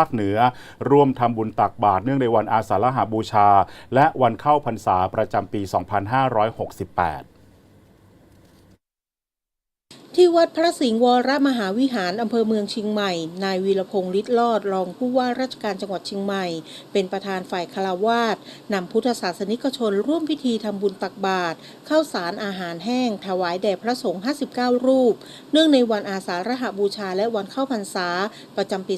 ภาคเหนือร่วมทำบุญตักบาตรเนื่องในวันอาสาฬหาบูชา และวันเข้าพรรษาประจำปี 2568 ที่วัดพระสิงห์วรมหาวิหารอำเภอเมืองเชียงใหม่ นายวีรพงษ์ฤทธิ์ลอดรองผู้ว่าราชการจังหวัดเชียงใหม่ เป็นประธานฝ่ายคารวาสนำพุทธศาสนิกชนร่วมพิธีทำบุญตักบาตรข้าวสารอาหารแห้ง ถวายแด่พระสงฆ์ 59 รูป เนื่องในวันอาสาฬหบูชาและวันเข้าพรรษา ประจำปี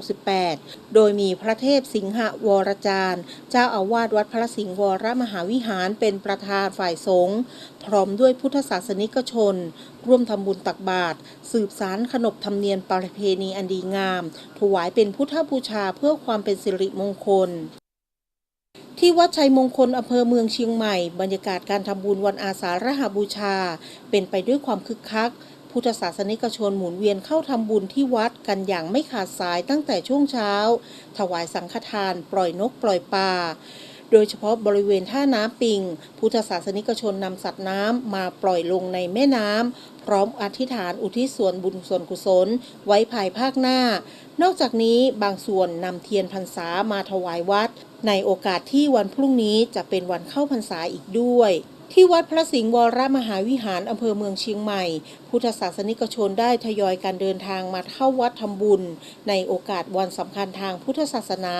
2568 โดยมีพระเทพสิงหวรจารย์ เจ้าอาวาสวัดพระสิงห์วรมหาวิหารเป็นประธานฝ่ายสงฆ์พร้อมด้วยพุทธศาสนิกชนร่วมทำบุญตักบาตรสืบสารขนบธรรมเนียมประเพณีอันดีงาม ถวายเป็นพุทธบูชาเพื่อความเป็นสิริมงคลที่วัดชัยมงคลอำเภอเมืองเชียงใหม่ บรรยากาศการทำบุญวันอาสาฬหบูชา เป็นไปด้วยความคึกคัก พุทธศาสนิกชนหมุนเวียนเข้าทำบุญที่วัดกันอย่างไม่ขาดสายตั้งแต่ช่วงเช้า ถวายสังฆทาน ปล่อยนกปล่อยปลา โดยเฉพาะบริเวณท่าน้ำปิง พุทธศาสนิกชนนำสัตว์น้ำมาปล่อยลงในแม่น้ำพร้อมอธิษฐานอุทิศส่วนบุญส่วนกุศล ไว้ภายภาคหน้า นอกจากนี้บางส่วนนำเทียนพรรษามาถวายวัด ในโอกาสที่วันพรุ่งนี้จะเป็นวันเข้าพรรษาอีกด้วยที่วัดพระสิงห์วรมหาวิหารอำเภอเมืองเชียงใหม่พุทธศาสนิกชนได้ทยอยการเดินทางมาเข้าวัดทำบุญ ในโอกาสวันสำคัญทางพุทธศาสนา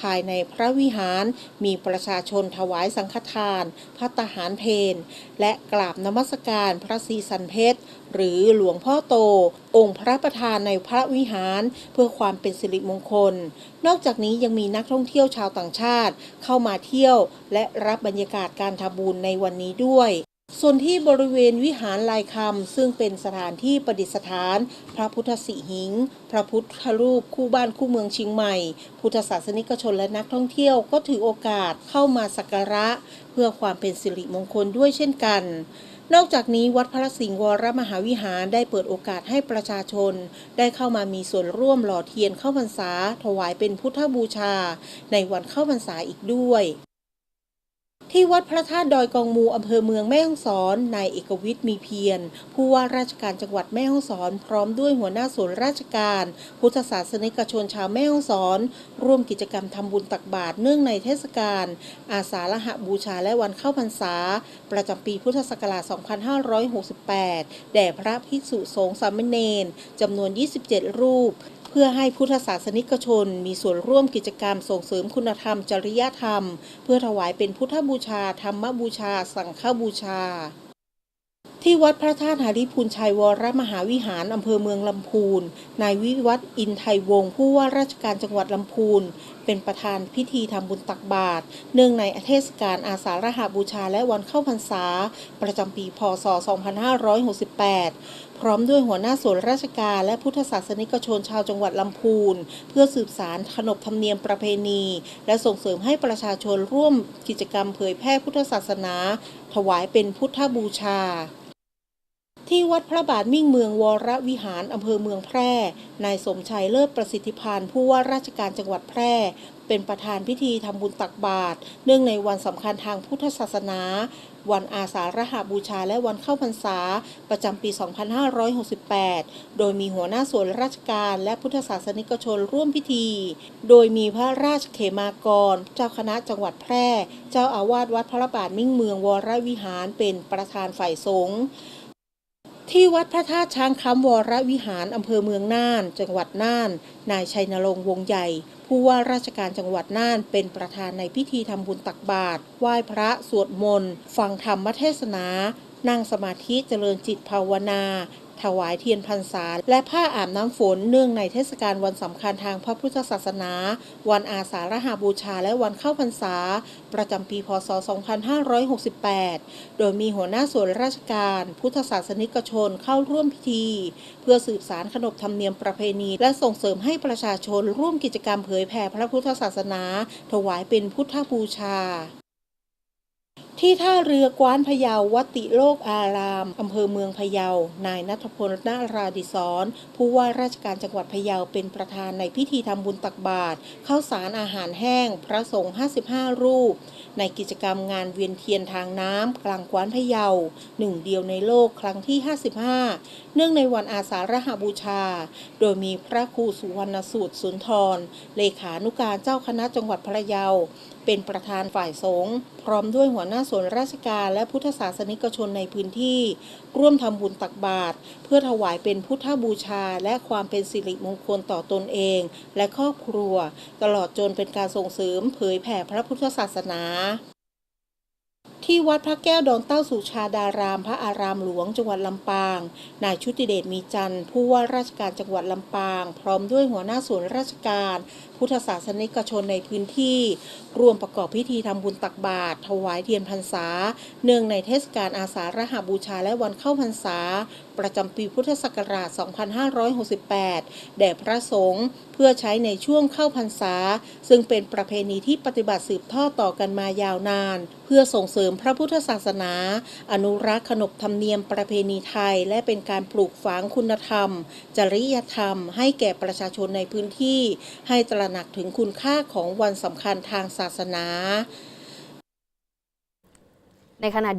ภายในพระวิหาร มีประชาชนถวายสังฆทานพระตหารเพนและกราบนมัสการพระศรีสันเพชรหรือหลวงพ่อโต องค์พระประธานในพระวิหาร เพื่อความเป็นสิริมงคล นอกจากนี้ยังมีนักท่องเที่ยวชาวต่างชาติ เข้ามาเที่ยวและรับบรรยากาศการทำบุญในวันนี้ด้วย ส่วนที่บริเวณวิหารลายคำซึ่งเป็นสถานที่ประดิษฐาน พระพุทธสิหิง พระพุทธรูปคู่บ้านคู่เมืองเชียงใหม่ พุทธศาสนิกชนและนักท่องเที่ยวก็ถือโอกาสเข้ามาสักการะ เพื่อความเป็นสิริมงคลด้วยเช่นกันนอกจากนี้วัดพระสิงห์วรมหาวิหารได้เปิดโอกาสให้ประชาชน ได้เข้ามามีส่วนร่วมหล่อเทียนเข้าพรรษา ถวายเป็นพุทธบูชา ในวันเข้าพรรษาอีกด้วย ที่วัดพระธาตุดอยกองมูอำเภอเมืองแม่ฮ่องสอนนายเอกวิทย์มีเพียรผู้ว่าราชการจังหวัดแม่ฮ่องสอน พร้อมด้วยหัวหน้าส่วนราชการ พุทธศาสนิกชนชาวแม่ฮ่องสอน ร่วมกิจกรรมทำบุญตักบาตรเนื่องในเทศกาลอาสาฬหบูชาและวันเข้าพรรษา ประจำปีพุทธศักราช 2568 แด่พระภิกษุสงฆ์สามเณรจำนวน 27 รูปเพื่อให้พุทธศาสนิกชน มีส่วนร่วมกิจกรรมส่งเสริมคุณธรรมจริยธรรม เพื่อถวายเป็นพุทธบูชา ธรรมบูชา สังฆบูชา ที่วัดพระธาตุหาริพูนชัยวรมหาวิหารอำเภอเมืองลำพูน นายวิวัฒน์อินไทยวงศ์ผู้ว่าราชการจังหวัดลำพูน เป็นประธานพิธีทำบุญตักบาตรเนื่องในเทศกาลอาสาฬหบูชาและวันเข้าพรรษา ประจำปีพศ 2568 พร้อมด้วยหัวหน้าส่วนราชการและพุทธศาสนิกชนชาวจังหวัดลำพูน เพื่อสืบสารขนบธรรมเนียมประเพณี และส่งเสริมให้ประชาชนร่วมกิจกรรมเผยแพร่พุทธศาสนา ถวายเป็นพุทธบูชาที่วัดพระบาทมิ่งเมืองวรวิหารอำเภอเมืองแพร่ นายสมชัยเลิศประสิทธิพานผู้ว่าราชการจังหวัดแพร่ เป็นประธานพิธีทำบุญตักบาตรเนื่องในวันสำคัญทางพุทธศาสนา วันอาสาฬหบูชาและวันเข้าพรรษา ประจำปี 2568 โดยมีหัวหน้าส่วนราชการและพุทธศาสนิกชนร่วมพิธี โดยมีพระราชเขมากร เจ้าคณะจังหวัดแพร่ เจ้าอาวาสวัดพระบาทมิ่งเมืองวรวิหารเป็นประธานฝ่ายสงฆ์ ที่วัดพระธาตุช้างคำวรวิหารอำเภอเมืองน่าน จังหวัดน่าน นายชัยนรงค์วงใหญ่ ผู้ว่าราชการจังหวัดน่านเป็นประธานในพิธีทำบุญตักบาตรไหว้พระสวดมนต์ ฟังธรรมเทศนา นั่งสมาธิเจริญจิตภาวนา ถวายเทียนพรรษา และผ้าอาบน้ำฝนเนื่องในเทศกาลวันสำคัญทางพระพุทธศาสนา วันอาสาฬหบูชาและวันเข้าพรรษา ประจำปีพศ 2568 โดยมีหัวหน้าส่วนราชการ พุทธศาสนิกชนเข้าร่วมพิธี เพื่อสืบสารขนบธรรมเนียมประเพณีและส่งเสริมให้ประชาชนร่วมกิจกรรมเผยแผ่พระพุทธศาสนา ถวายเป็นพุทธบูชา ที่ท่าเรือกว้านพะเยาวัติโลกอารามอำเภอเมืองพะเยา นายนัทพลนาราดิศรผู้ว่าราชการจังหวัดพะเยาเป็นประธานในพิธีทำบุญตักบาตรข้าวสารอาหารแห้ง พระสงฆ์ 55 รูป ในกิจกรรมงานเวียนเทียนทางน้ำกลางกว้านพะเยาหนึ่งเดียวในโลกครั้งที่ 55 เนื่องในวันอาสาฬหบูชา โดยมีพระครูสุวรรณสูตรสุนทร เลขานุการเจ้าคณะจังหวัดพะเยา เป็นประธานฝ่ายสงฆ์พร้อมด้วยหัวหน้าส่วนราชการและพุทธศาสนิกชนในพื้นที่ ร่วมทำบุญตักบาตรเพื่อถวายเป็นพุทธบูชา และความเป็นสิริมงคลต่อตนเอง และครอบครัว ตลอดจนเป็นการส่งเสริมเผยแผ่พระพุทธศาสนาที่วัดพระแก้วดอนเต้าสุชาดาราม พระอารามหลวงจังหวัดลำปาง นายชุติเดชมีจันทร์ผู้ว่าราชการจังหวัดลำปาง พร้อมด้วยหัวหน้าส่วนราชการพุทธศาสนิกชนในพื้นที่ร่วมประกอบพิธีทำบุญตักบาตรถวายเทียนพรรษา เนื่องในเทศกาลอาสาฬหบูชาและวันเข้าพรรษา ประจำปีพุทธศักราช 2568 แด่พระสงฆ์เพื่อใช้ในช่วงเข้าพรรษา ซึ่งเป็นประเพณีที่ปฏิบัติสืบทอดต่อกันมายาวนาน เพื่อส่งเสริมพระพุทธศาสนา อนุรักษ์ขนบธรรมเนียมประเพณีไทย และเป็นการปลูกฝังคุณธรรม จริยธรรม ให้แก่ประชาชนในพื้นที่ ให้ตระหนักถึงคุณค่าของวันสำคัญทางศาสนา ในขณะเดียว